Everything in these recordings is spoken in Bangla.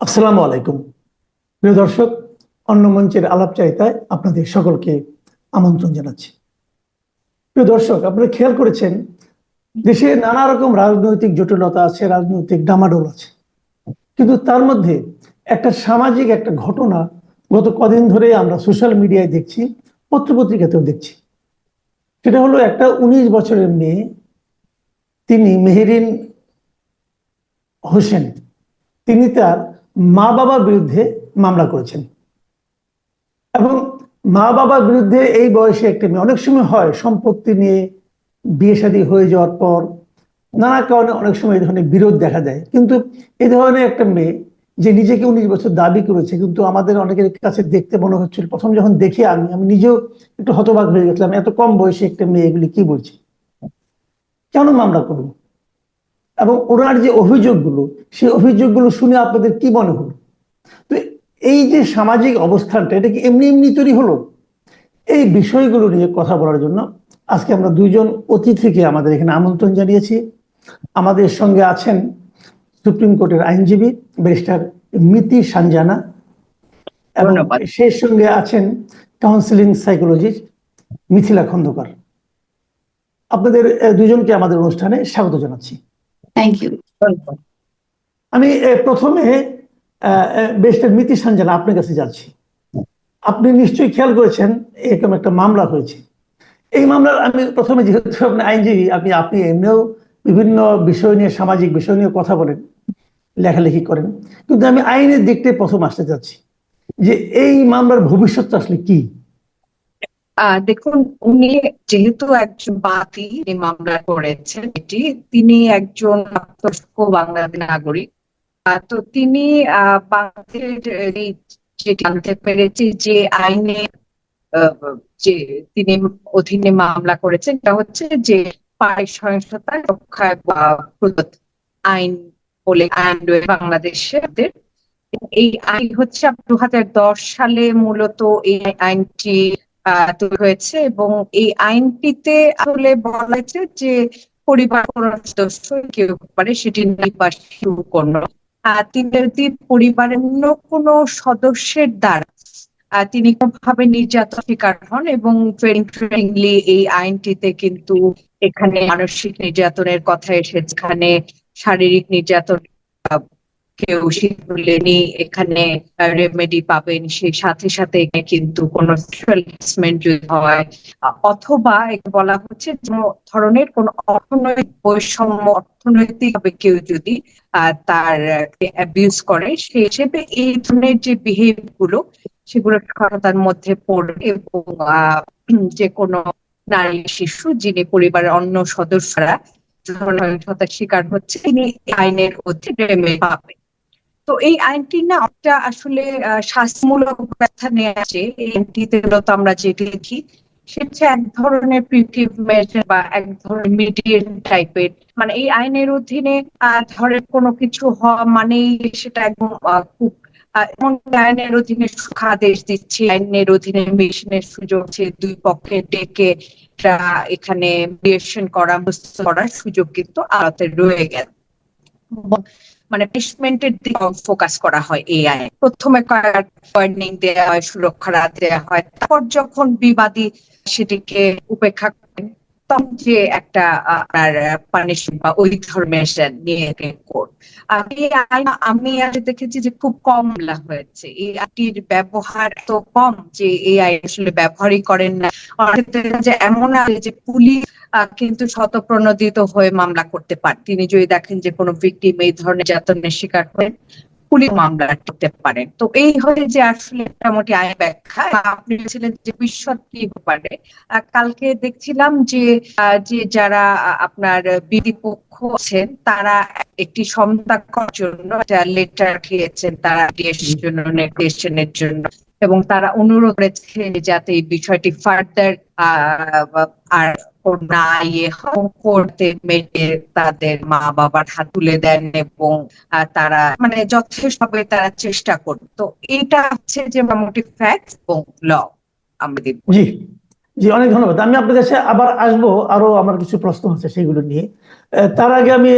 আসসালামু আলাইকুম। প্রিয় দর্শক, অন্য মঞ্চের আলাপ আলাপচারিতায় আপনাদের সকলকে আমন্ত্রণ জানাচ্ছি। প্রিয় দর্শক, আপনারা খেয়াল করেছেন, দেশে নানা রকম রাজনৈতিক জটিলতা আছে, রাজনৈতিক ডামাডোল আছে। কিন্তু তার মধ্যে একটা সামাজিক একটা ঘটনা গত কদিন ধরে আমরা সোশ্যাল মিডিয়ায় দেখছি, পত্রপত্রিকাতেও দেখছি। সেটা হলো একটা উনিশ বছরের মেয়ে, তিনি মেহেরিন হোসেন। তিনি তার মা বাবার বিরুদ্ধে মামলা করেছেন। এবং মা বাবার বিরুদ্ধে এই বয়সে একটা মেয়ে, অনেক সময় হয় সম্পত্তি নিয়ে বিয়ে শাদী হয়ে যাওয়ার পর নানা কারণে অনেক সময় এই ধরনের বিরোধ দেখা দেয়। কিন্তু এই ধরনের একটা মেয়ে যে নিজেকে উনিশ বছর দাবি করেছে, কিন্তু আমাদের অনেকের কাছে দেখতে মনে হচ্ছিল, প্রথম যখন দেখি আমি আমি নিজেও একটু হতবাক হয়ে গেছিলাম, এত কম বয়সে একটা মেয়ে এগুলি কি বলছে? কেন মামলা করব? এবং ওনার যে অভিযোগগুলো সেই অভিযোগগুলো শুনে আপনাদের কি মনে হলো? তো এই যে সামাজিক অবস্থানটা এটা কি এমনি এমনি তৈরি হলো? এই বিষয়গুলো নিয়ে কথা বলার জন্য আজকে আমরা দুইজন অতিথিকে আমাদের এখানে আমন্ত্রণ জানিয়েছি। আমাদের সঙ্গে আছেন সুপ্রিম কোর্টের আইনজীবী ব্যারিস্টার মিতি সানজানা এবং। সেই সঙ্গে আছেন কাউন্সিলিং সাইকোলজিস্ট মিথিলা খন্দকার। আপনাদের দুজনকে আমাদের অনুষ্ঠানে স্বাগত জানাচ্ছি। থ্যাংক ইউ আমি প্রথমে বেস্টের মিতি সঞ্জনা আপনার কাছে যাচ্ছি। আপনি নিশ্চয়ই খেয়াল করেছেন, এরকম একটা মামলা হয়েছে। এই মামলার আমি প্রথমে যেহেতু আপনি আইনজীবী, আপনি আপনি এমনিও বিভিন্ন বিষয় নিয়ে, সামাজিক বিষয় নিয়ে কথা বলেন, লেখালেখি করেন। কিন্তু আমি আইনের দিকটাই প্রথম আসতে যাচ্ছি যে এই মামলার ভবিষ্যৎটা আসলে কি? দেখুন, উনি যেহেতু একজন এই মামলা করেছেন, এটি তিনি একজন বাংলাদেশ নাগরিক। তো তিনি জানতে পেরেছি যে আইনে যে তিনি অধীনে মামলা করেছেন, এটা হচ্ছে যে পারিক সহিংসতা রক্ষা আইন বলে আইন বাংলাদেশে এই আইন হচ্ছে দু সালে মূলত এই আইনটি তৈরি হয়েছে এবং এই আইনটিতে আসলে বলা হয়েছে যে পরিবার সদস্য কেউ পারে সেটি নারী কোনো তিনি যদি পরিবারের অন্য কোনো সদস্যের দ্বারা তিনি কোনোভাবে নির্যাতন শিকার হন এবং ট্রেনিংলি এই আইনটিতে কিন্তু এখানে মানসিক নির্যাতনের কথা এসেছে যেখানে শারীরিক নির্যাতন কেউ শিখলেনি এখানে রেমেডি পাবেন, সেই সাথে সাথে কিন্তু কোনো যদি হয়, অথবা বলা হচ্ছে যে ধরনের কোনো অর্থনৈতিক বৈষম্য অর্থনৈতিক কেউ যদি তার অ্যাবিউজ করে সেই হিসেবে এই ধরনের যে বিহেভগুলো, সেগুলো সহায়তার মধ্যে পড়ে এবং যে কোনো নারী শিশু যিনি পরিবারের অন্য সদস্যরা শিকার হচ্ছে, তিনি আইনের অধীনে পাবেন। তো এই আইনটি না একটা আসলে শাস্তিমূলক ব্যবস্থা নিয়ে আসে। এই আইনটিতে মূলত আমরা যেটি দেখি সেটা এক ধরনের প্রিভেন্টিভ মেজার বা এক ধরনের মিডিয়েশন টাইপের মানে এই আইনের অধীনে ধরেন কোনো কিছু হওয়া মানেই সেটা একদম খুব এমন আইনের অধীনে সুখাদেশ দিচ্ছে, আইনের অধীনে মিশনের সুযোগ দুই পক্ষে ডেকে এখানে মিডিয়েশন করা করার সুযোগ কিন্তু আলাদা রয়ে গেল। মানে প্লেসমেন্টের দিকে ফোকাস করা হয় এই আইনে প্রথমে ওয়ার্নিং দেওয়া হয়, সুরক্ষা রাত দেওয়া হয়। তারপর যখন বিবাদী সেটিকে উপেক্ষা করেন, তখন যে একটা আপনার পানিশমেন্ট বা ওই ধর্মের নিয়ে আমি আগে দেখেছি যে খুব কম হয়েছে। এই আইনটির ব্যবহার তো কম যে এই আইন আসলে ব্যবহারই করেন না। দেখা এমন আছে যে পুলিশ কিন্তু শতপ্রণোদিত হয়ে মামলা করতে পারে। তিনি যদি দেখেন যে কোনো ভিকটিম এই ধরনের নির্যাতনের শিকার হয়ে পুলিশ মামলা করতে পারেন তো এই হয়ে যে আসলে মোটামুটি আইন ব্যাখ্যা আপনি ছিলেন যে ভবিষ্যৎ কি পারে। কালকে দেখছিলাম যে যে যারা আপনার বিধি পক্ষ আছেন, তারা একটি সমতা করার জন্য একটা লেটার খেয়েছেন তারা জন্য, নির্দেশনের জন্য। এবং তারা অনুরোধ করেছে যাতে এই বিষয়টি ফার্দার আর না ইয়ে করতে মেয়েদের তাদের মা বাবার হাত তুলে দেন এবং তারা মানে যথেষ্টভাবে তারা চেষ্টা করবে তো এটা হচ্ছে যে মোটামুটি ফ্যাক্ট এবং ল আমাদের জি জি, অনেক ধন্যবাদ। আমি আপনার কাছে আবার আসব আরও আমার কিছু প্রশ্ন আছে সেগুলো নিয়ে। তার আগে আমি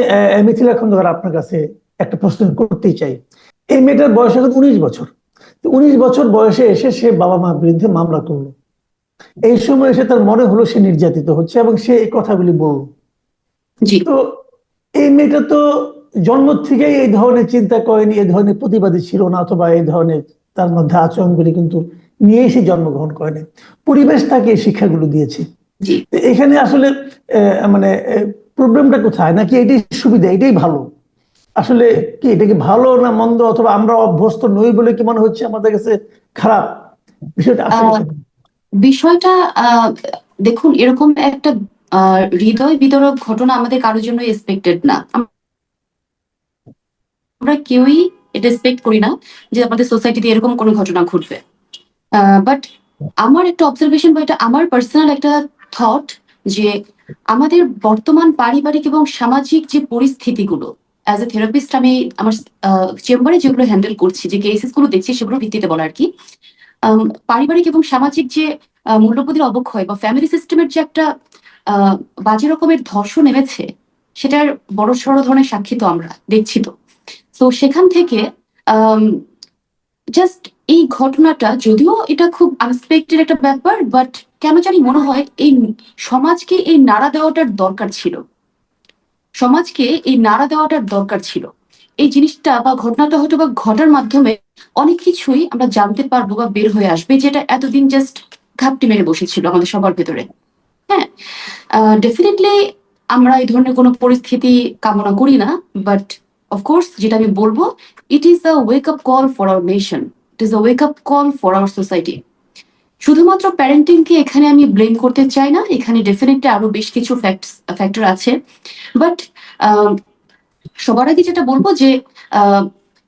মিথিলা খন্দকার আপনার কাছে একটা প্রশ্ন করতেই চাই। এই মেয়েটার বয়স এখন উনিশ বছর। উনিশ বছর বয়সে এসে সে বাবা মার বিরুদ্ধে মামলা করল। এই সময় এসে তার মনে হলো সে নির্যাতিত হচ্ছে এবং সে এই কথাগুলি বলল। তো এই মেয়েটা তো জন্ম থেকেই এই ধরনের চিন্তা করেনি এই ধরনের প্রতিবাদী ছিল না অথবা এই ধরনের তার মধ্যে আচরণগুলি কিন্তু নিয়েই সে জন্মগ্রহণ করেনি। পরিবেশ তাকে এই শিক্ষাগুলো দিয়েছে। এখানে আসলে আহ, মানে প্রবলেমটা কোথায়? নাকি এটাই সুবিধা এটাই ভালো? আসলে কি এটা কি ভালো না মন্দ? অথবা আমরা অভ্যস্ত নই বলে কি মনে হচ্ছে আমাদের কাছে খারাপ? বিষয়টা আসলে বিষয়টা দেখুন, এরকম একটা হৃদয় বিতরক ঘটনা আমাদের কারোর জন্য এক্সপেক্টেড না। আমরা কেউই এটা এক্সপেক্ট করি না যে আমাদের সোসাইটিতে এরকম কোনো ঘটনা ঘটবে। বাট আমার একটা অবজারভেশন বা এটা আমার পার্সোনাল একটা থট যে আমাদের বর্তমান পারিবারিক এবং সামাজিক যে পরিস্থিতিগুলো অ্যাজ এ থেরাপিস্ট আমি আমার চেম্বারে যেগুলো হ্যান্ডেল করছি, যে কেসেসগুলো দেখছি, সেগুলোর ভিত্তিতে বলা আর কি পারিবারিক এবং সামাজিক যে মূল্যবোধের অবক্ষয় বা ফ্যামিলি সিস্টেমের যে একটা বাজে রকমের ধর্ষণ নেমেছে, সেটার বড় সড় ধরনের সাক্ষী তো আমরা, দেখছি তো। তো সেখান থেকে জাস্ট এই ঘটনাটা যদিও এটা খুব আনএক্সপেক্টেড একটা ব্যাপার বাট কেন জানি মনে হয় এই সমাজকে এই নাড়া দেওয়াটার দরকার ছিল। সমাজকে এই নাড়া দেওয়াটার দরকার ছিল। এই জিনিসটা বা ঘটনাটা হয়তো বা ঘটার মাধ্যমে অনেক কিছুই আমরা জানতে পারব বা বের হয়ে আসবে, যেটা এতদিন জাস্ট ঘাপটি মেরে বসেছিল আমাদের সবার ভেতরে। হ্যাঁ ডেফিনেটলি আমরা এই ধরনের কোনো পরিস্থিতি কামনা করি না বাট অফকোর্স যেটা আমি বলব it is a wake up call for our nation it is a wake up call for our society শুধুমাত্র প্যারেন্টিংকে এখানে আমি ব্লেম করতে চাই না, এখানে ডেফিনেটলি আরও বেশ কিছু ফ্যাক্টর আছে বাট সবার আগে যেটা বলব যে আহ,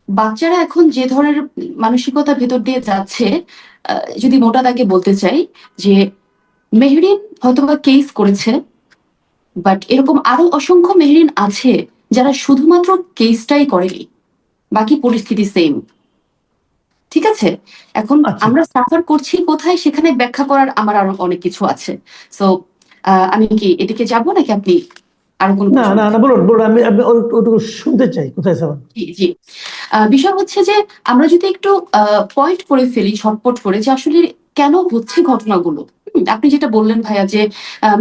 বাচ্চারা এখন যে ধরনের মানসিকতা ভেতর দিয়ে যাচ্ছে যদি মোটা দাগে বলতে চাই যে মেহরিন হয়তোবা কেস করেছে বাট এরকম আরও অসংখ্য মেহরিন আছে যারা শুধুমাত্র কেসটাই করেনি বাকি পরিস্থিতি সেম ঠিক আছে? এখন আচ্ছা। আমরা সাফার করছি কোথায় সেখানে ব্যাখ্যা করার আমার আরও অনেক কিছু আছে। সো আমি কি এদিকে যাব নাকি আপনি আরও কোনো না না না বলুন বলুন আমি আমি ওটুকু শুনতে চাই কোথায় যাবেন? জি জি। বিষয় হচ্ছে যে আমরা যদি একটু পয়েন্ট করে ফেলি ঝটপট করে যে আসলে কেন হচ্ছে ঘটনাগুলো? আপনি যেটা বললেন ভাইয়া যে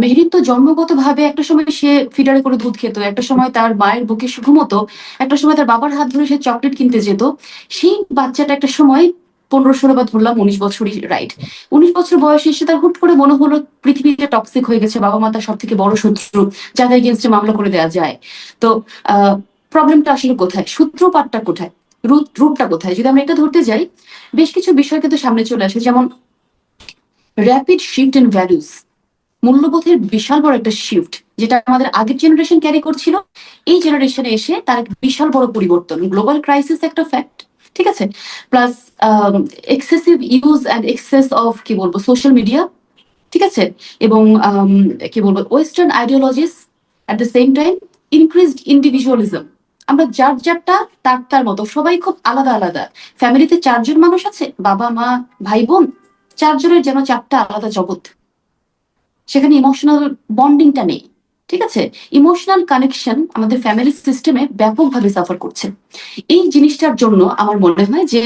মেহরিন তো জন্মগত ভাবে একটা সময় সে ফিডারে করে দুধ খেত একটা সময় তার মায়ের বুকে ঘুমতো একটা সময় তার বাবার হাত ধরে সে চকলেট কিনতে যেত সেই বাচ্চাটা একটা সময় পনেরো ষোলো বা ধরলাম উনিশ বছরই রাইট উনিশ বছর বয়সে এসে তার হুট করে মনে হলো পৃথিবীতে টক্সিক হয়ে গেছে, বাবা মা তার সব থেকে বড় শত্রু যাদের এগেনস্টে মামলা করে দেওয়া যায়। তো প্রবলেমটা আসলে কোথায়? সূত্রপাতটা কোথায়? রূপটা কোথায়? যদি আমরা এটা ধরতে যাই, বেশ কিছু বিষয় কিন্তু সামনে চলে আসে। যেমন র্যাপিড শিফট ইন ভ্যালুস মূল্যবোধের বিশাল বড় একটা শিফট যেটা আমাদের আগের জেনারেশন ক্যারি করছিল। এই জেনারেশনে এসে তার বিশাল বড় পরিবর্তন গ্লোবাল ক্রাইসিস একটা ফ্যাক্ট ঠিক আছে? Plus excessive use and excess of কি বলব সোশ্যাল মিডিয়া ঠিক আছে? এবং um, কি বলব western ideologies at the same time increased individualism আমরা যার যারটা তার তার মতো সবাই খুব আলাদা আলাদা। ফ্যামিলিতে চারজন মানুষ আছে বাবা মা ভাই বোন চারজনের যেন চারটা আলাদা জগৎ। সেখানে ইমোশনাল বন্ডিংটা নেই। ঠিক আছে? ইমোশনাল কানেকশন আমাদের ফ্যামিলি সিস্টেমে ব্যাপকভাবে সাফার করছে। এই জিনিসটার জন্য আমার মনে হয় যে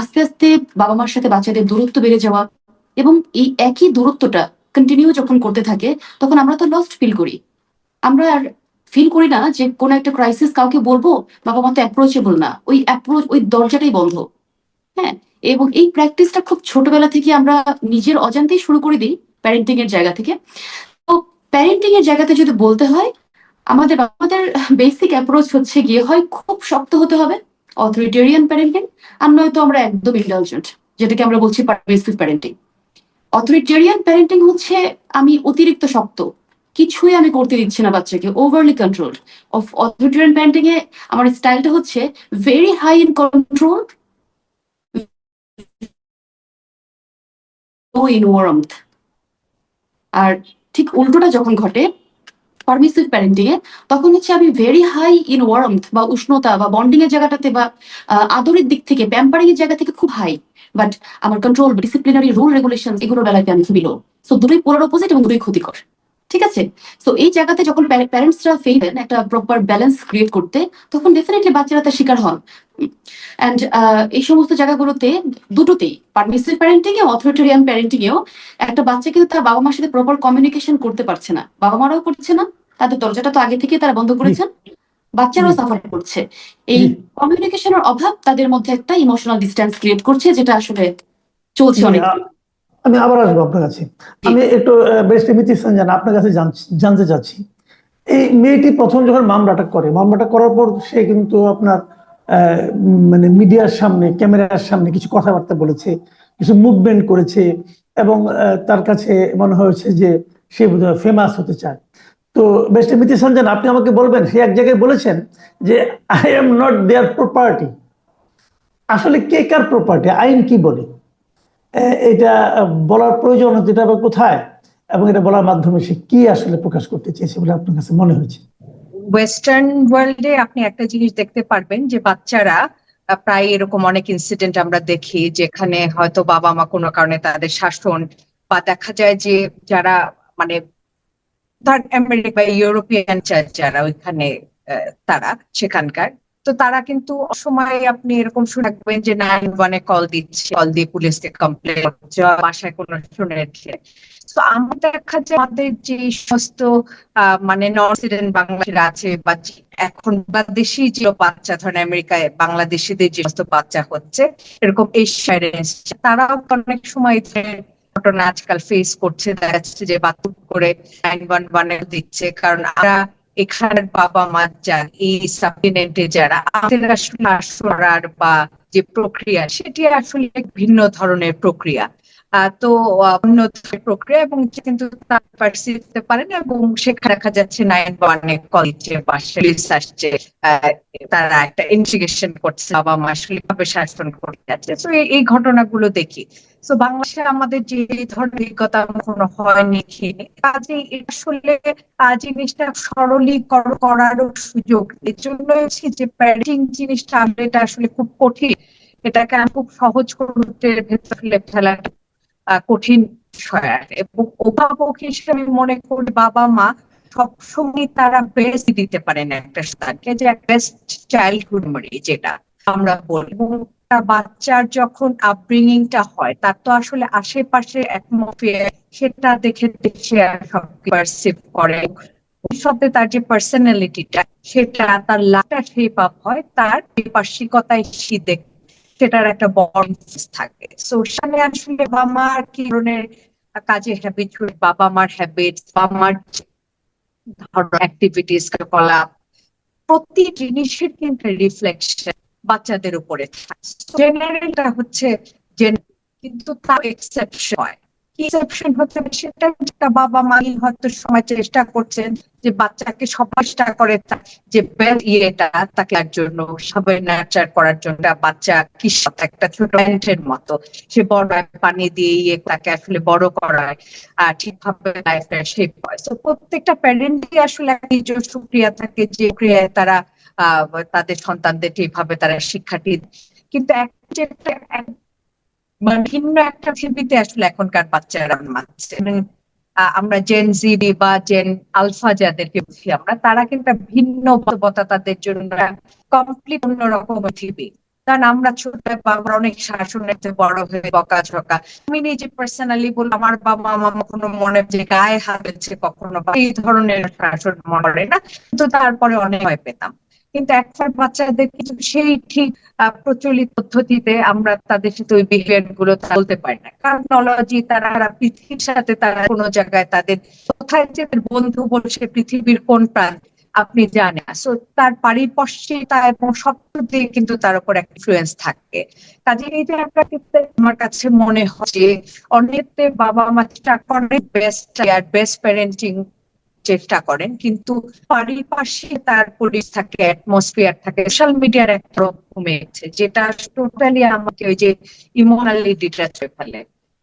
আস্তে আস্তে বাবা মার সাথে বাচ্চাদের দূরত্ব বেড়ে যাওয়া এবং এই একই দূরত্বটা কন্টিনিউ যখন করতে থাকে, তখন আমরা তো লস্ট ফিল করি। আমরা আর ফিল করি না যে কোনো একটা ক্রাইসিস কাউকে বলব, বাবা মা তো অ্যাপ্রোচেবল না। ওই অ্যাপ্রোচ ওই দরজাটাই বন্ধ। হ্যাঁ? এবং এই প্র্যাকটিসটা খুব ছোটবেলা থেকে আমরা নিজের অজান্তেই শুরু করে দিই প্যারেন্টিং এর জায়গা থেকে। প্যারেন্টিং এর জায়গাতে যদি বলতে হয়, আমাদের আমাদের বেসিক অ্যাপ্রোচ হচ্ছে গিয়ে হয় খুব শক্ত হতে হবে অথরিটেরিয়ান প্যারেন্টিং আর নয়তো আমরা একদম ইন্টেলিজেন্ট যেটাকে আমরা বলছি পারমিসিভ প্যারেন্টিং অথরিটেরিয়ান প্যারেন্টিং হচ্ছে আমি অতিরিক্ত শক্ত, কিছুই আমি করতে দিচ্ছি না বাচ্চাকে overly control of authoritarian parenting এ আমার স্টাইলটা হচ্ছে very high in control in warmth আর ঠিক উল্টোটা যখন ঘটে পারমিসিভ প্যারেন্টিং এ তখন হচ্ছে আমি ভেরি হাই ইন ওয়ার্মথ বা উষ্ণতা বা বন্ডিং এর জায়গাটাতে বা আদরের দিক থেকে প্যাম্পারিং এর জায়গা থেকে খুব হাই বাট আমার কন্ট্রোল ডিসিপ্লিনারি রুল রেগুলেশন এগুলোর বেলায় আমি খুবই লো সো দুটোই পোলার অপোজিট এবং দুটোই ক্ষতিকর, ঠিক আছে? সো এই জায়গাতে যখন প্যারেন্টসরা ফেইলেন একটা প্রপার ব্যালেন্স ক্রিয়েট করতে, তখন ডেফিনেটলি বাচ্চারা তার শিকার হন। অ্যান্ড এই সমস্ত জায়গাগুলোতে দুটোতেই পারমিসিভ প্যারেন্টিং এ অথরিটেরিয়ান প্যারেন্টিং এও একটা বাচ্চা কিন্তু তার বাবা মার সাথে প্রপার কমিউনিকেশন করতে পারছে না। বাবা মারাও করছে না তাদের দরজাটা তো আগে থেকে তারা বন্ধ করেছেন। বাচ্চারাও। সাফার করছে। এই কমিউনিকেশনের অভাব তাদের মধ্যে একটা ইমোশনাল ডিস্টেন্স ক্রিয়েট করছে যেটা আসলে চলছে অনেক আমি আবার আসব আপনার কাছে। আমি একটু বেস্ট মিতি সঞ্জান আপনার কাছে জান- জানতে চাচ্ছি। এই মেয়েটি প্রথম যখন মামলাটা করে মামলাটা করার পর সে কিন্তু আপনার মানে মিডিয়ার সামনে, ক্যামেরার সামনে কিছু কথাবার্তা বলেছে, কিছু মুভমেন্ট করেছে এবং তার কাছে মনে হয়েছে যে সে ফেমাস হতে চায়। তো বেস্ট মিতি সঞ্জান আপনি আমাকে বলবেন, সে এক জায়গায় বলেছেন যে I am not their property আসলে কে কার প্রপার্টি আইন কি বলে? এটা বলার প্রয়োজন যেটা আবার কোথায়? এবং এটা বলার মাধ্যমে সে কি আসলে প্রকাশ করতে চেয়েছে বলে আপনার কাছে মনে হয়েছে? ওয়েস্টার্ন ওয়ার্ল্ডে আপনি একটা জিনিস দেখতে পারবেন যে বাচ্চারা প্রায় এরকম অনেক ইনসিডেন্ট আমরা দেখি যেখানে হয়তো বাবা মা কোনো কারণে তাদের শাসন বা দেখা যায় যে যারা মানে ধর আমেরিকা বা ইউরোপিয়ান যারা ওইখানে তারা সেখানকার তো তারা কিন্তু সময় আপনি এরকম শুনে থাকবেন যে নাইন ওয়ানে কল দিচ্ছে কল দিয়ে পুলিশকে কমপ্লেন করছে বাসায় কোনো শুনেছে তো আমার দেখা যায় আমাদের যে সমস্ত মানে নর্থ ইন্ডিয়ান বাংলাদেশের আছে, বা এখন বাংলাদেশি যে বাচ্চা, ধরেন আমেরিকায় বাংলাদেশিদের যে সমস্ত বাচ্চা হচ্ছে, এরকম এশিয়ার তারাও অনেক সময় ঘটনা আজকাল ফেস করছে। দেখা যাচ্ছে যে বাতুক করে নাইন ওয়ান ওয়ানে দিচ্ছে, কারণ আমরা এখানের বাবা মা যান, এই সাপ্লিমেন্টে যারা আমাদের আসলে করার বা যে প্রক্রিয়া, সেটি আসলে ভিন্ন ধরনের প্রক্রিয়া। তো অন্য প্রক্রিয়া এবং কিন্তু তার পার্সিভ করতে পারে এবং সেখানে দেখা যাচ্ছে নাইন ওয়ানে কল দিচ্ছে বা পুলিশ আসছে তারা একটা ইনভেস্টিগেশন করছে বাবা মা আসলে কীভাবে শাসন করতে যাচ্ছে। তো এই ঘটনাগুলো দেখি। তো বাংলাদেশে আমাদের যে ধরনের অভিজ্ঞতা কখনো হয়নি এটা আসলে জিনিসটা সরলীকরণ করারও সুযোগ। এর জন্য যে প্যারেন্টিং জিনিসটা আসলে, এটা আসলে খুব কঠিন। এটাকে আমি খুব সহজ করতে ভেতরে ফেলা কঠিন এবং হিসেবে মনে করি বাবা মা সবসময় তারা বেস্ট দিতে পারেন একটা সন্তানকে যে বেস্ট চাইল্ডহুড যেটা আমরা বলি। এবং বাচ্চার যখন আপব্রিঙ্গিংটা হয়, তার তো আসলে আশেপাশে অ্যাটমসফিয়ার সেটা দেখে সব পারসিভ করে। তার যে পার্সোনালিটিটা সেটা তার লাভটা শেপ আপ হয়, তার পার্শ্বিকতায় সে দেখ সেটার একটা বড় থাকে। সো সেখানে আসলে বাবা মার কি ধরনের কাজে হ্যাবিট বাবা মার হ্যাবিট বাবা মার অ্যাক্টিভিটিস কলাপ প্রতি জিনিসের কিন্তু রিফ্লেকশন বাচ্চাদের উপরে থাকে। জেনারেলটা হচ্ছে কিন্তু তার এক্সেপশন হয়। কি এক্সেপশন হচ্ছে সেটা যেটা বাবা মা হয়তো সময় চেষ্টা করছেন যে বাচ্চাকে সবাই চেষ্টা করে যে ইয়েটা তাকে তার জন্য, সবাই নার্চার করার জন্য বাচ্চা কি একটা ছোট প্যান্টের মতো, সে বড় পানি দিয়ে ইয়ে তাকে আসলে বড় করায়, আর ঠিকভাবে লাইফটা শেপ হয় তো প্রত্যেকটা প্যারেন্টই আসলে নিজস্ব ক্রিয়া থাকে, যে ক্রিয়ায় তারা তাদের সন্তানদের ঠিকভাবে তারা শিক্ষাটি কিন্তু একটা এক- মানে ভিন্ন একটা পৃথিবীতে আসলে এখনকার বাচ্চারা মানছে। আমরা জেন জি বা জেন আলফা যাদেরকে বুঝি আমরা, তারা কিন্তু ভিন্ন বাস্তবতা তাদের জন্য কমপ্লিট অন্যরকম পৃথিবী। কারণ আমরা ছোট বাবার অনেক শাসনের বড় হয়ে বকা ঝকা আমি নিজে পার্সোনালি বল আমার বাবা মা কখনো মনে যে গায়ে হাত কখনো এই ধরনের শাসন মনে না। কিন্তু তারপরে অনেক ভয় পেতাম। কিন্তু এখন বাচ্চাদের কিছু সেই ঠিক প্রচলিত পদ্ধতিতে আমরা তাদের সাথে ওই বিহেভিয়ারগুলো বলতে পারি না। কারণ টেকনোলজি তারা পৃথিবীর সাথে তারা কোনো জায়গায় তাদের, কোথায় যে বন্ধু বলছে পৃথিবীর কোন প্রান্ত, আপনি জানেন সো তার পারিপার্শ্বিকতা এবং সব দিয়ে কিন্তু তার উপর একটা ইনফ্লুয়েন্স থাকে। কাজে এই যে একটা আমার কাছে মনে হয় যে অনেকতে বাবা মা করে বেস্ট বেস্ট প্যারেন্টিং চেষ্টা করেন, কিন্তু পারিপার্শ্বিক তার পরিবেশ থাকে অ্যাটমসফিয়ার থাকে সোশ্যাল মিডিয়ার একটা প্রভাব কমে গেছে যেটা টোটালি আমাকে ওই যে ইমোশনালি ডিট্যাচ হয়ে ফেলে।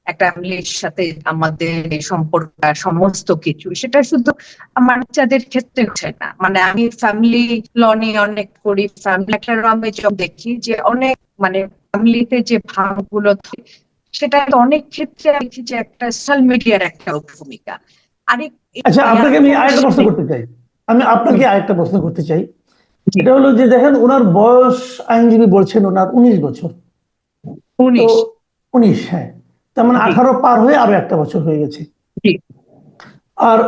একটা ফ্যামিলির সাথে আমাদের সম্পর্ক সমস্ত কিছু, সেটা শুধু আমার বাচ্চাদের ক্ষেত্রে হচ্ছে না। মানে আমি ফ্যামিলি ল অনেক করি ফ্যামিলি একটা যখন দেখি যে অনেক মানে ফ্যামিলিতে যে ভাগগুলো থাকে, সেটা অনেক ক্ষেত্রে দেখি যে একটা সোশ্যাল মিডিয়ার একটা ভূমিকা। আরেক আচ্ছা আপনাকে আমি আরেকটা প্রশ্ন করতে চাই। আমি আপনাকে আরেকটা প্রশ্ন করতে চাই। এটা হলো যে দেখেন ওনার বয়স আইনজীবী বলছেন ওনার উনিশ বছর। উনিশ। উনিশ হ্যাঁ। তার মানে আঠারো পার হয়ে আরও একটা বছর হয়ে গেছে। আর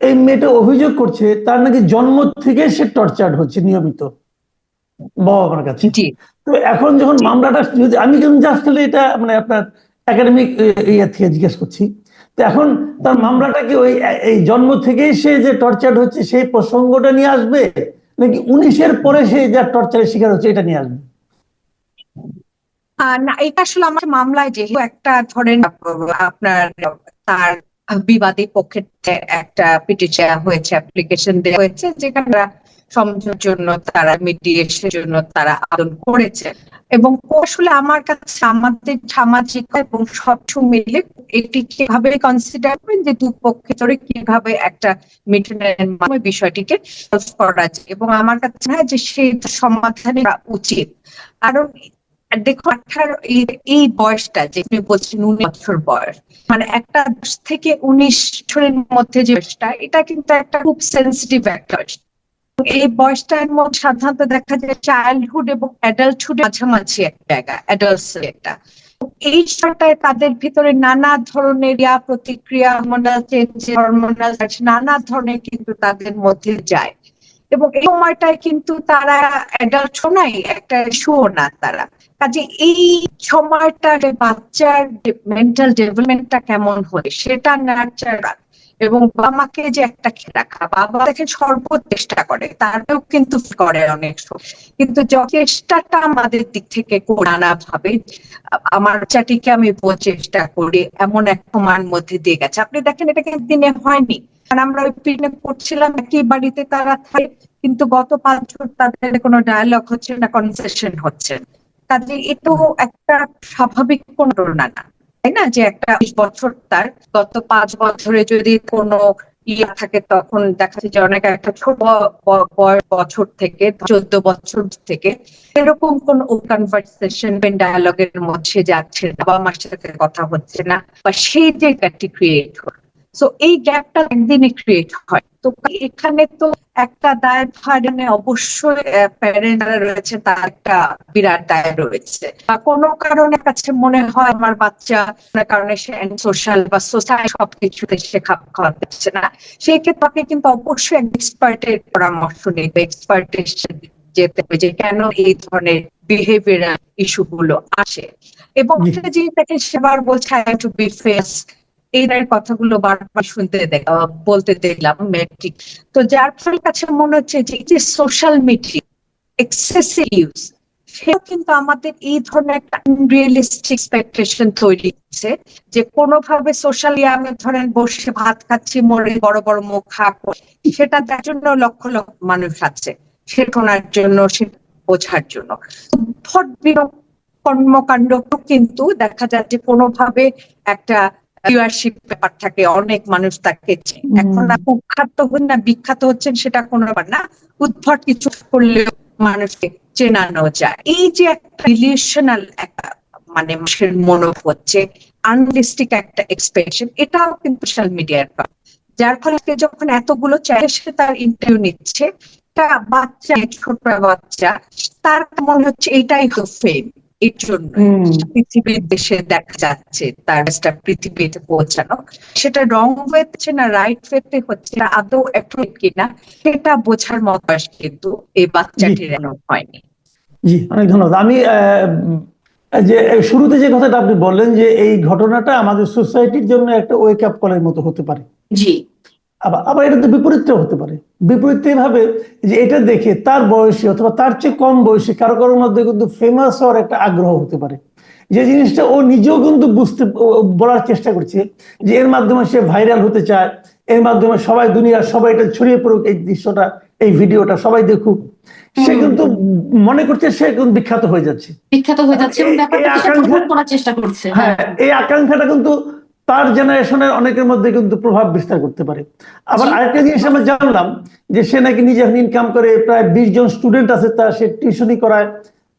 এই মেয়েটা অভিযোগ করছে তার নাকি জন্ম থেকে সে টর্চার্ড হচ্ছে নিয়মিত। বাবা মার কাছে। তো এখন যখন মামলাটা যদি আমি কিন্তু জাস্ট এটা মানে আপনার একাডেমিক ইয়ে থেকে জিজ্ঞেস করছি। এখন তার মামলাটা কি ওই, এই জন্ম থেকেই সে যে টর্চার্ড হচ্ছে, সেই প্রসঙ্গটা নিয়ে আসবে? নাকি উনিশের পরে সে যা টর্চারের শিকার হচ্ছে, এটা নিয়ে আসবে? না, এটা আসলে আমার মামলায় যেহেতু একটা ধরেন, আপনার, তার বিবাদী পক্ষের যে একটা পিটিশন হয়েছে অ্যাপ্লিকেশন দেওয়া হয়েছে, যেখানে তারা সমঝোতার জন্য, তারা মিডিয়েশনের জন্য তারা আবেদন করেছে। এবং আসলে আমার কাছে আমাদের সামাজিক এবং সবকিছু মিলে এটি কীভাবে কনসিডার করেন, যে দুপক্ষের ধরে কীভাবে একটা মিটনের মাধ্যমে বিষয়টিকে করা যায়। এবং আমার কাছে হয় যে সেই সমাধানে উচিত। কারণ দেখো, আঠারো, এই- এই বয়সটা যে তুমি বলছেন উনিশ বছর বয়স মানে একটা দশ থেকে উনিশ বছরের মধ্যে যে বয়সটা, এটা কিন্তু একটা খুব সেন্সিটিভ একটা বয়স। এই বয়সটার মধ্যে সাধারণত দেখা যায় চাইল্ডহুড এবং অ্যাডাল্টহুড মাঝামাঝি এক জায়গা অ্যাডাল্টস একটা। এই সময়টায় তাদের ভিতরে নানা ধরনের ইয়া প্রতিক্রিয়া হরমোনাল চেঞ্জ হরমোনাল নানা ধরনের কিন্তু তাদের মধ্যে যায়। এবং এই সময়টায় কিন্তু তারা অ্যাডাল্ট নাই একটা শো না তারা। কাজে এই সময়টা বাচ্চার মেন্টাল ডেভেলপমেন্টটা কেমন হয়, সেটা নার্চার এবং বাবা মাকে যে একটা রাখা, বাবা দেখেন সর্বোচ্চ চেষ্টা করে তারও কিন্তু করে অনেক সময়। কিন্তু চেষ্টাটা আমাদের দিক থেকে করে নানা ভাবে, আমার চাটিকে আমি চেষ্টা করি, এমন এক সময়ের মধ্যে দিয়ে গেছে। আপনি দেখেন, এটা কিন্তু দিনে হয়নি। কারণ আমরা ওই পিনে পড়ছিলাম একই বাড়িতে তারা থাকে, কিন্তু গত পাঁচ বছর তাদের কোনো ডায়ালগ হচ্ছে না কনসেশন হচ্ছে। কাজে এটাও একটা স্বাভাবিক কোন না। তাই না? যে একটা বছর তার গত পাঁচ বছরে যদি কোনো ইয়ে থাকে, তখন দেখা যাচ্ছে যে অনেক একটা ছোট বছর থেকে, চোদ্দ বছর থেকে এরকম কোন কনভারসেশন ডায়ালগের মধ্যে যাচ্ছে বাবা মার সাথে কথা হচ্ছে না বা সেই জায়গাটি ক্রিয়েট হয় সো এই গ্যাপটা একদিনে ক্রিয়েট হয়। তো এখানে তো একটা দায় ভারণে অবশ্যই প্যারেন্ট যারা রয়েছে তার একটা বিরাট দায় রয়েছে। বা কোনো কারণে কাছে মনে হয় আমার বাচ্চা কারণে সে সোশ্যাল বা সোসাইটি সবকিছুতে সে খাপ খাওয়াতে পারছে না সেই ক্ষেত্রে আপনি কিন্তু অবশ্যই এক্সপার্টের পরামর্শ নেবে এক্সপার্টের যেতে হবে যে কেন এই ধরনের বিহেভিয়ারাল ইস্যু গুলো আসে। এবং জিনিস দেখেন সেবার বলছে টু বি ফেস এই ধরনের কথাগুলো বারবার শুনতে বলতে দেখলাম মেট্রিক তো যার ফলে কাছে মনে হচ্ছে যে এই যে সোশ্যাল মিডিয়া এক্সেসিভ ইউজ সেটা কিন্তু আমাদের এই ধরনের একটা আনরিয়েলিস্টিক এক্সপেকটেশন তৈরি হচ্ছে যে কোনোভাবে সোশ্যালি আমি ধরেন বসে ভাত খাচ্ছি, মরে বড় বড় মুখ খা সেটা তার জন্য লক্ষ লক্ষ মানুষ আছে। সে শোনার জন্য সে বোঝার জন্য। বিরূপ কর্মকাণ্ড কিন্তু দেখা যাচ্ছে কোনোভাবে একটা ভিউয়ারশিপ ব্যাপার থাকে অনেক মানুষ তাকে। এখন বিখ্যাত হন না বিখ্যাত হচ্ছেন সেটা কোনো ব্যাপার না। উদ্ভট কিছু করলেও মানুষকে চেনানো যায়। এই যে একটা রিলেশনাল একটা মানে মানুষের মনোভ হচ্ছে আনলিস্টিক একটা এক্সপ্রেশন এটাও কিন্তু সোশ্যাল মিডিয়ার যার ফলে যখন এতগুলো চায় সে তার ইন্টারভিউ নিচ্ছে। একটা বাচ্চা ছোট বাচ্চা তার মনে হচ্ছে এটাই তো ফেম এর জন্য পৃথিবীর দেশে দেখা যাচ্ছে তার একটা পৃথিবীতে পৌঁছানো। সেটা রং ওয়েতে না রাইট ওয়েতে হচ্ছে না আদৌ একটু কিনা সেটা বোঝার মতো কিন্তু এই বাচ্চাটির হয়নি জি অনেক ধন্যবাদ। আমি যে শুরুতে যে কথাটা আপনি বললেন যে এই ঘটনাটা আমাদের সোসাইটির জন্য একটা ওয়েক আপ কলের মতো হতে পারে। জি। আবার আবার এটা তো বিপরীতটাও হতে পারে। বিপরীত ভাবে যে এটা দেখে তার বয়সী অথবা তার চেয়ে কম বয়সী কারও কারোর মধ্যে কিন্তু ফেমাস হওয়ার একটা আগ্রহ হতে পারে। যে জিনিসটা ও নিজেও কিন্তু বুঝতে বলার চেষ্টা করছে যে এর মাধ্যমে সে ভাইরাল হতে চায় এর মাধ্যমে সবাই দুনিয়ার সবাই এটা ছড়িয়ে পড়ুক এই দৃশ্যটা এই ভিডিওটা সবাই দেখুক। সে কিন্তু মনে করছে সে কিন্তু বিখ্যাত হয়ে যাচ্ছে। বিখ্যাত হয়ে যাচ্ছে এই- এই ব্যাপারটাকে সে আকাঙ্ক্ষা- করার চেষ্টা করছে। হ্যাঁ এই আকাঙ্ক্ষাটা কিন্তু তার জেনারেশনের অনেকের মধ্যে কিন্তু প্রভাব বিস্তার করতে পারে। আবার আরেকটা জিনিস আমরা জানলাম যে সে নাকি নিজে এখন ইনকাম করে প্রায় বিশ জন স্টুডেন্ট আছে তার সে টিউশনই করায়।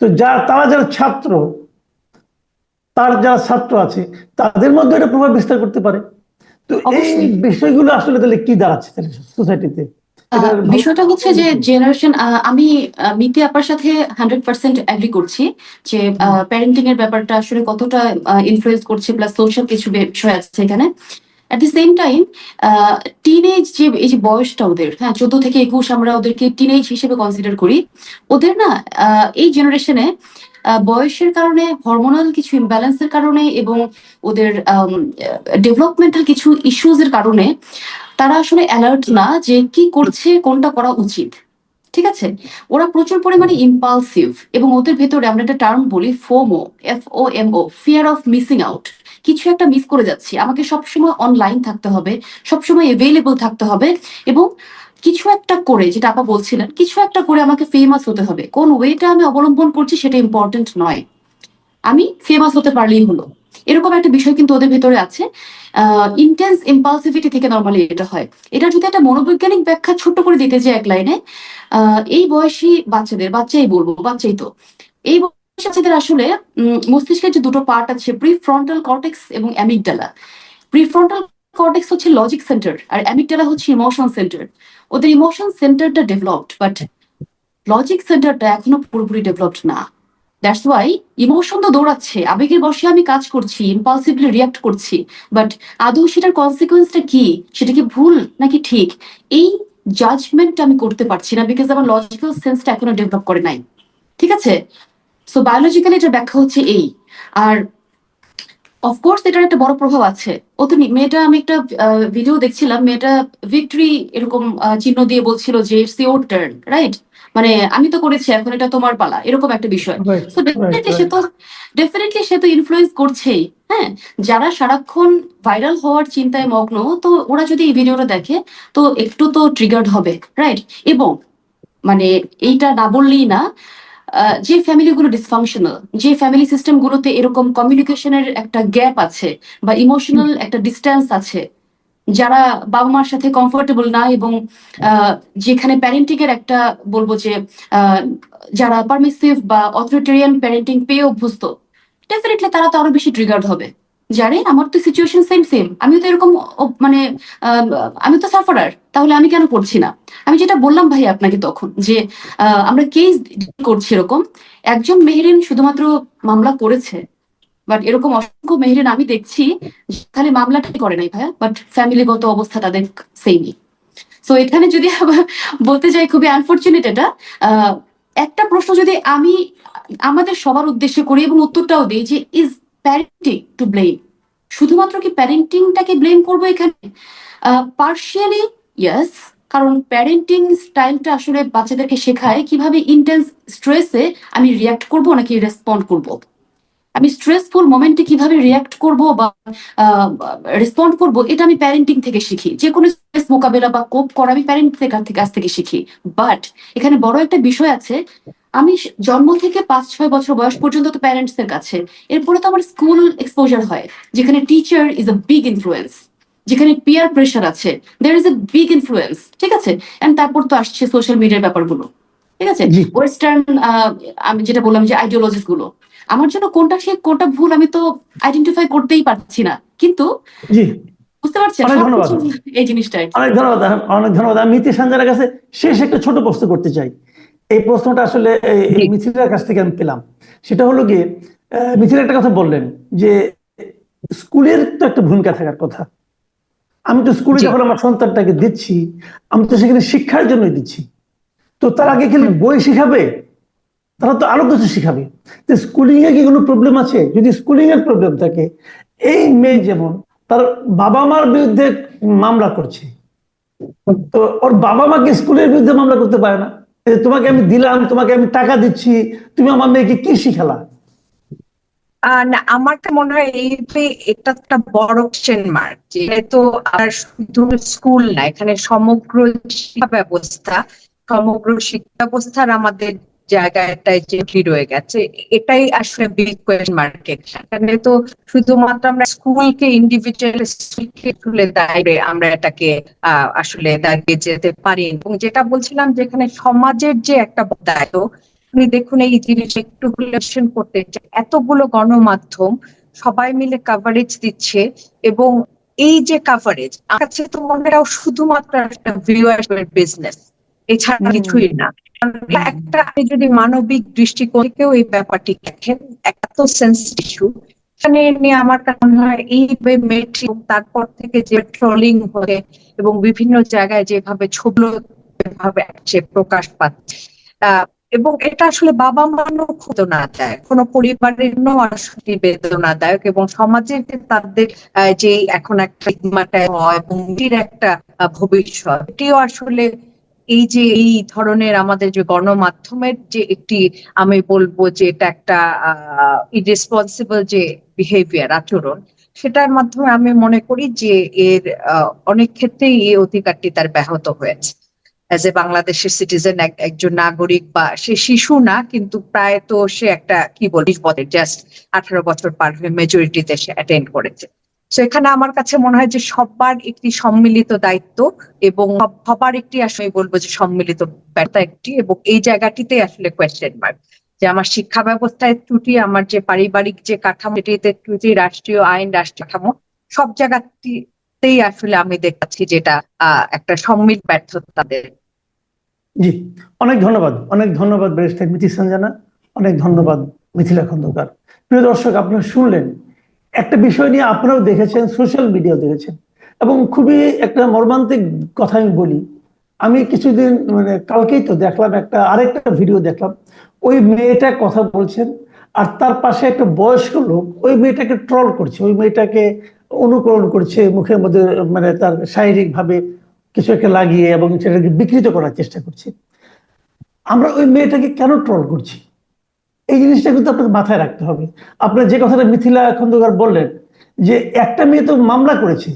তো যা তারা যারা ছাত্র তার যারা ছাত্র আছে তাদের মধ্যে এটা প্রভাব বিস্তার করতে পারে। তো এই বিষয়গুলো আসলে তাহলে কি দাঁড়াচ্ছে তাহলে সোসাইটিতে বিষয়টা হচ্ছে যে জেনারেশন আমি মিতি আপার সাথে হান্ড্রেড পার্সেন্ট অ্যাগ্রি করছি যে প্যারেন্টিং এর ব্যাপারটা আসলে কতটা ইনফ্লুয়েন্স করছে প্লাস সোশ্যাল কিছু বিষয় আছে এখানে। At the same time teenage যে এই যে বয়সটা ওদের হ্যাঁ চোদ্দ থেকে একুশ আমরা ওদেরকে টিনেজ হিসেবে কনসিডার করি। ওদের না এই জেনারেশনে বয়সের কারণে হরমোনাল কিছু ইমব্যালেন্সের কারণে এবং ওদের ডেভেলপমেন্টাল কিছু ইস্যুজ এর কারণে তারা আসলে অ্যালার্ট না যে কি করছে, কোনটা করা উচিত। ঠিক আছে? ওরা প্রচুর পরিমাণে ইম্পালসিভ এবং ওদের ভেতরে আমরা একটা টার্ম বলি FOMO F O M O fear of missing out কিছু একটা মিস করে যাচ্ছি। আমাকে সবসময় অনলাইন থাকতে হবে, সবসময় এভেলেবল থাকতে হবে এবং কিছু একটা করে, যেটা আপা বলছিলেন, কিছু একটা করে আমাকে ফেমাস হতে হবে। কোন ওয়েটা আমি অবলম্বন করছি সেটা ইম্পর্টেন্ট নয়। আমি ফেমাস হতে পারলেই হলো। এরকম একটা বিষয় কিন্তু ওদের ভেতরে আছে। ইন্টেন্স ইম্পালসিভিটি থেকে নর্মালি এটা হয়। এটা যদি একটা মনোবৈজ্ঞানিক ব্যাখ্যা ছোট্ট করে দিতে যে এক লাইনে এই বয়সী বাচ্চাদের, বাচ্চাই বলব, বাচ্চাই তো। এই বাচ্চাদের আসলে মস্তিষ্কের যে দুটো পার্ট আছে প্রি ফ্রন্টাল কর্টেক্স এবং অ্যামিগডালা প্রি ফ্রন্টাল কর্টেক্স হচ্ছে লজিক সেন্টার আর অ্যামিগডালা হচ্ছে ইমোশন সেন্টার ওদের ইমোশন সেন্টারটা ডেভেলপড বাট লজিক সেন্টারটা এখনও পুরোপুরি ডেভেলপড না। দ্যাটস ওয়াই ইমোশন তো দৌড়াচ্ছে। আবেগের বসে আমি কাজ করছি ইম্পালসিভলি রিয়াক্ট করছি। বাট আদৌ সেটার কনসিকুয়েন্সটা কি? সেটা কি ভুল নাকি ঠিক? এই জাজমেন্ট আমি করতে পারছি না বিকজ আমার লজিক্যাল সেন্সটা এখনও ডেভেলপ করে নাই। ঠিক আছে? সো বায়োলজিক্যালি এটার ব্যাখ্যা হচ্ছে এই। আর অফকোর্স এটার একটা বড় প্রভাব আছে। ও তো মেয়েটা আমি একটা ভিডিও দেখছিলাম, মেয়েটা ভিক্টরি এরকম চিহ্ন দিয়ে বলছিল যে ইটস ইউর টার্ন রাইট মানে আমি তো করেছি এখন এটা তোমার পালা এরকম একটা বিষয়। সো ডেফিনেটলি সে তো ডেফিনেটলি সে তো ইনফ্লুয়েন্স করছেই হ্যাঁ? যারা সারাক্ষণ ভাইরাল হওয়ার চিন্তায় মগ্ন তো ওরা যদি এই ভিডিওটা দেখে তো একটু তো ট্রিগার্ড হবে রাইট এবং মানে এইটা না বললেই না যে ফ্যামিলিগুলো ডিসফাংশনাল যে ফ্যামিলি সিস্টেম গুলোতে এরকম কমিউনিকেশনের একটা গ্যাপ আছে বা ইমোশনাল একটা ডিস্টেন্স আছে যারা বাবা মার সাথে কমফোর্টেবল না এবং যেখানে প্যারেন্টিং এর একটা বলব যে যারা পারমিসিভ বা অথরিটেরিয়ান প্যারেন্টিং পেয়ে অভ্যস্ত ডেফিনেটলি তারা তো আরও বেশি ট্রিগার্ড হবে। জানে আমার তো সিচুয়েশন সেম সেম আমিও তো এরকম মানে আমি তো সাফারার তাহলে আমি কেন করছি না? আমি যেটা বললাম ভাই আপনাকে তখন যে আমরা কেস করছি এরকম, একজন মেহেরিন শুধুমাত্র মামলা করেছে বাট এরকম অসংখ্য মেহেরিন আমি দেখছি খালি মামলাটাই করে নাই ভাইয়া? বাট ফ্যামিলিগত অবস্থা তাদের সেমই সো এখানে যদি বলতে যাই, খুবই আনফর্চুনেট এটা একটা প্রশ্ন যদি আমি আমাদের সবার উদ্দেশ্যে করি এবং উত্তরটাও দিই যে ইজ প্যারেন্টিং টু ব্লেম শুধুমাত্র কি প্যারেন্টিংটাকে ব্লেম করব এখানে? পার্শিয়ালি ইয়েস কারণ প্যারেন্টিং স্টাইলটা আসলে বাচ্চাদেরকে শেখায়, কীভাবে ইন্টেন্স স্ট্রেসে আমি রিয়াক্ট করব নাকি রেসপন্ড করব? আমি স্ট্রেসফুল মোমেন্টে কীভাবে রিয়াক্ট করব বা রেসপন্ড করব এটা আমি প্যারেন্টিং থেকে শিখি। যে কোনো স্ট্রেস মোকাবেলা বা কোপ করা আমি প্যারেন্ট থেকে কাছ থেকে শিখি। বাট এখানে বড় একটা বিষয় আছে আমি জন্ম থেকে পাঁচ ছয় বছর বয়স পর্যন্ত তো প্যারেন্টস এর কাছে। এরপরে তো আমার স্কুল এক্সপোজার হয় যেখানে teacher is a big influence যেখানে পিয়ার প্রেশার আছে there is a big influence ঠিক আছে? এন্ড তারপর তো আসছে সোশ্যাল মিডিয়ার ব্যাপারগুলো ঠিক আছে। ওয়েস্টার্ন আমি যেটা বললাম যে আইডিওলজিসগুলো। আমার জন্য কোনটা ঠিক কোনটা ভুল আমি তো আইডেন্টিফাই করতেই পারছি না। কিন্তু বুঝতে পারছেন? অনেক ধন্যবাদ। এই জিনিসটা অনেক ধন্যবাদ। অনেক ধন্যবাদ। আমি মিতি সঞ্জয়ের কাছে শেষ একটা ছোট প্রশ্ন করতে চাই। এই প্রশ্নটা আসলে মিথিলার কাছ থেকে আমি পেলাম। সেটা হলো গিয়ে আহ, মিথিলা একটা কথা বললেন যে স্কুলের তো একটা ভূমিকা থাকার কথা। আমি তো স্কুলে যখন আমার সন্তানটাকে দিচ্ছি আমি তো সেখানে শিক্ষার জন্যই দিচ্ছি। তো তার আগে কি বই শিখাবে? তারা তো আরও কিছু শিখাবে। তো স্কুলিং এ কি কোনো প্রবলেম আছে? যদি স্কুলিং এর প্রবলেম থাকে, এই মেয়ে যেমন, তার বাবা মার বিরুদ্ধে মামলা করছে। তো ওর বাবা মাকে স্কুলের বিরুদ্ধে মামলা করতে পারে না। তোমাকে আমি দিলাম, তোমাকে আমি টাকা দিচ্ছি, তুমি আমার মেয়েকে কি শিখালা? আমার তো মনে হয় এই যে এটা একটা বড় কোশ্চেন মার্ক যেহেতু আর শুধু স্কুল না, এখানে সমগ্র শিক্ষা ব্যবস্থা, সমগ্র শিক্ষা ব্যবস্থার আমাদের জায়গাটায় যে কি রয়ে গেছে, এটাই আসলে বিগ কোয়েশ্চেন মার্ক এখানে তো শুধুমাত্র আমরা স্কুলকে ইন্ডিভিজুয়াল স্কুলকে তুলে দাঁড়িয়ে আমরা এটাকে আসলে দাঁড়িয়ে যেতে পারি। এবং যেটা বলছিলাম যেখানে সমাজের যে একটা দায়িত্ব, আপনি দেখুন এই জিনিস একটু রিলেশন করতে এতগুলো গণমাধ্যম সবাই মিলে কাভারেজ দিচ্ছে এবং এই যে কাভারেজ আমার কাছে তো মনে হয় শুধুমাত্র একটা ভিউয়ার্সের বিজনেস এছাড়া কিছুই না। একটা আপনি যদি মানবিক দৃষ্টিকোণ থেকেও এই ব্যাপারটি দেখেন একটা তো ইস্যু এখানে নিয়ে আমার মনে হয় এই মেট্রিক তারপর থেকে যে ট্রলিং হয়ে এবং বিভিন্ন জায়গায় যেভাবে ছবি ভাবে সে প্রকাশ পাচ্ছে এবং এটা আসলে বাবা মানও বেদনাদায়ক কোনো পরিবারের জন্য আসলে বেদনাদায়ক এবং সমাজের যে তাদের যে এখন একটা হয় এবং একটা ভবিষ্যৎ এটিও আসলে এই যে এই ধরনের আমাদের যে গণমাধ্যমের যে একটি, আমি বলব যে এটা একটা ইরেসপন্সিবল যে বিহেভিয়ার আচরণ, সেটার মাধ্যমে আমি মনে করি যে এর অনেক ক্ষেত্রেই এই অধিকারটি তার ব্যাহত হয়েছে। অ্যাজ এ বাংলাদেশের সিটিজেন একজন নাগরিক বা সে শিশু না, কিন্তু প্রায় তো সে একটা, কি বলি বছর জাস্ট আঠারো বছর পার হয়ে মেজরিটিতে সে অ্যাটেন্ড করেছে। তো এখানে আমার কাছে মনে হয় যে সবার একটি সম্মিলিত দায়িত্ব এবং সবার একটি, আসলে বলব যে সম্মিলিত ব্যর্থ একটি এবং এই জায়গাটিতে আসলে কোয়েশ্চেন মার্ক যে আমার শিক্ষা ব্যবস্থায় ত্রুটি, আমার যে পারিবারিক যে কাঠামো, সেটিতে ত্রুটি, রাষ্ট্রীয় আইন, রাষ্ট্রীয় কাঠামো, সব জায়গাতেই আসলে আমি দেখাচ্ছি যেটা একটা সম্মিলিত ব্যর্থতা তাদের। জি, অনেক ধন্যবাদ অনেক ধন্যবাদ ব্যারিস্টার মিথি সঞ্জানা, অনেক ধন্যবাদ মিথিলা খন্দকার। প্রিয় দর্শক, আপনারা শুনলেন একটা বিষয় নিয়ে আপনারাও দেখেছেন সোশ্যাল মিডিয়াও দেখেছেন। এবং খুবই একটা মর্মান্তিক কথা আমি বলি। আমি কিছুদিন মানে কালকেই তো দেখলাম একটা, আরেকটা ভিডিও দেখলাম। ওই মেয়েটা কথা বলছেন, আর তার পাশে একটা বয়স্ক লোক, ওই মেয়েটাকে ট্রল করছে, ওই মেয়েটাকে অনুকরণ করছে, মুখের মধ্যে মানে তার শারীরিক ভাবে কিছু একটা লাগিয়ে এবং সেটাকে বিকৃত করার চেষ্টা করছে। আমরা ওই মেয়েটাকে কেন ট্রল করছি? এই জিনিসটা কিন্তু আপনাকে মাথায় রাখতে হবে। আপনার যে কথাটা মিথিলা খন্দকার বললেন, যে একটা মেয়ে তো মামলা করেছে।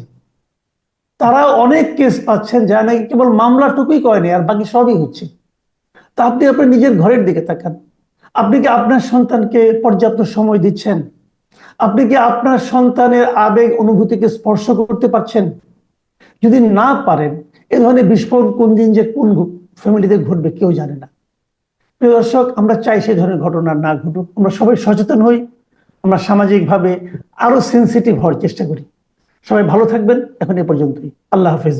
তারা অনেক কেস পাচ্ছেন যা নাকি কেবল মামলাটুকুই করেনি, আর বাকি সবই হচ্ছে। তা আপনি আপনার নিজের ঘরের দিকে তাকান। আপনি কি আপনার সন্তানকে পর্যাপ্ত সময় দিচ্ছেন? আপনি কি আপনার সন্তানের আবেগ অনুভূতিকে স্পর্শ করতে পারছেন? যদি না পারেন, এ ধরনের বিস্ফোরণ কোন দিন যে কোন ফ্যামিলিতে ঘটবে কেউ জানে না। প্রিয় দর্শক, আমরা চাই সেই ধরনের ঘটনা না ঘটুক। আমরা সবাই সচেতন হই। আমরা সামাজিকভাবে আরও সেন্সিটিভ হওয়ার চেষ্টা করি। সবাই ভালো থাকবেন। এখন এ পর্যন্তই। আল্লাহ হাফেজ।